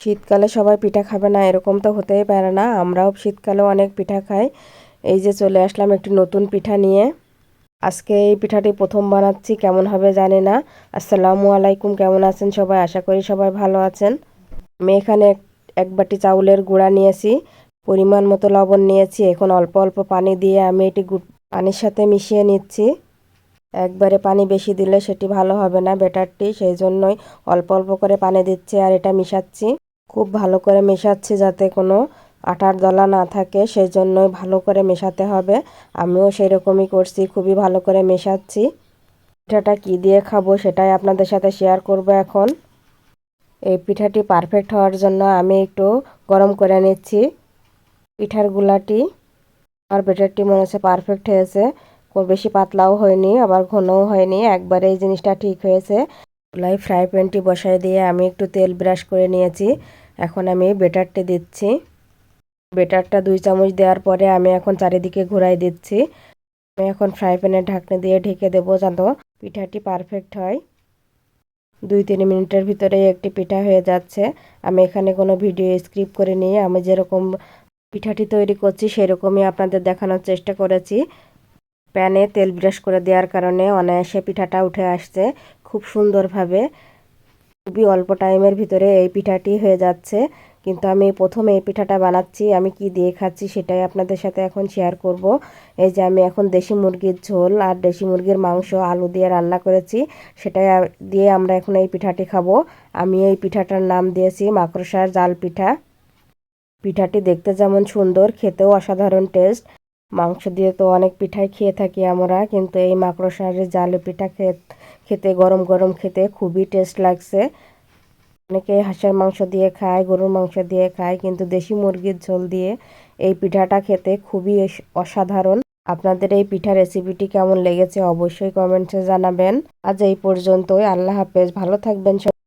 শীতকালে সবাই পিঠা খাবে না, এরকম তো হতেই পারে না। আমরাও শীতকালে অনেক পিঠা খাই। এই যে চলে আসলাম একটি নতুন পিঠা নিয়ে। আজকে এই পিঠাটি প্রথম বানাচ্ছি, কেমন হবে জানি না। আসসালামু আলাইকুম, কেমন আছেন সবাই? আশা করি সবাই ভালো আছেন। আমি এখানে এক- বাটি চাউলের গুঁড়া নিয়েছি, পরিমাণ মতো লবণ নিয়েছি। এখন অল্প অল্প পানি দিয়ে আমি এটি পানির সাথে মিশিয়ে নিচ্ছি। একবারে পানি বেশি দিলে সেটি ভালো হবে না ব্যাটারটি, সেই জন্যই অল্প অল্প করে পানি দিচ্ছি আর এটা মিশাচ্ছি। খুব ভালো করে মেশাচ্ছি যাতে কোনো আটার দলা না থাকে সেই জন্যই ভালো করে মেশাতে হবে। আমিও সেই রকমই করছি, খুবই ভালো করে মেশাচ্ছি। পিঠাটা কি দিয়ে খাব সেটাই আপনাদের সাথে শেয়ার করব এখন। এই পিঠাটি পারফেক্ট হওয়ার জন্য আমি একটু গরম করে নিচ্ছি পিঠার গুলাটি। আর ব্যাটারটি মনে হচ্ছে পারফেক্ট হয়েছে, খুব বেশি পাতলাও হয়নি, আবার ঘনও হয়নি, একবারে এই জিনিসটা ঠিক হয়েছে। চুলায় ফ্রাই প্যানটি বসাই দিয়ে আমি একটু তেল ব্রাশ করে নিয়েছি। এখন আমি বেটারটি দিচ্ছি। বেটারটা দুই চামচ দেওয়ার পরে আমি এখন চারিদিকে ঘুরাই দিচ্ছি। আমি এখন ফ্রাই প্যানের ঢাকনা দিয়ে ঢেকে দেবো যাতে পিঠাটি পারফেক্ট হয়। দুই তিন মিনিটের ভিতরে একটি পিঠা হয়ে যাচ্ছে। আমি এখানে কোনো ভিডিও স্ক্রিপ করে নিয়ে আমি যেরকম পিঠাটি তৈরি করছি সেরকমই আপনাদের দেখানোর চেষ্টা করেছি। প্যানে তেল ব্রাশ করে দেওয়ার কারণে অনায়াসে পিঠাটা উঠে আসছে। খুব সুন্দরভাবে। খুবই অল্প টাইমের ভিতরে এই পিঠাটি হয়ে যাচ্ছে। কিন্তু আমি প্রথম এই পিঠাটা বানাচ্ছি, আমি কি দিয়ে খাচ্ছি সেটাই আপনাদের সাথে এখন শেয়ার করব। এই যে আমি এখন দেশি মুরগির ঝোল আর দেশি মুরগির মাংস, আলু দিয়ে রান্না করেছি, সেটাই দিয়ে আমরা এখন এই পিঠাটি খাব। আমি এই পিঠাটার নাম দিয়েছি মাকড়সার জাল পিঠা। পিঠাটি দেখতে যেমন সুন্দর, খেতেও অসাধারণ টেস্ট মাংস দিয়ে তো অনেক পিঠাই খেয়ে থাকি আমরা, কিন্তু এই মাকড়সার জাল পিঠা খেত খেতে, গরম গরম খেতে খুবই টেস্ট লাগছে অনেকে হাঁসের মাংস দিয়ে খায়, গরুর মাংস দিয়ে খায়, কিন্তু দেশি মুরগির ঝোল দিয়ে এই পিঠাটা খেতে খুবই অসাধারণ আপনাদের এই পিঠা রেসিপিটি কেমন লেগেছে অবশ্যই কমেন্টসে জানাবেন আজ এই পর্যন্তই, আল্লাহ হাফেজ, ভালো থাকবেন।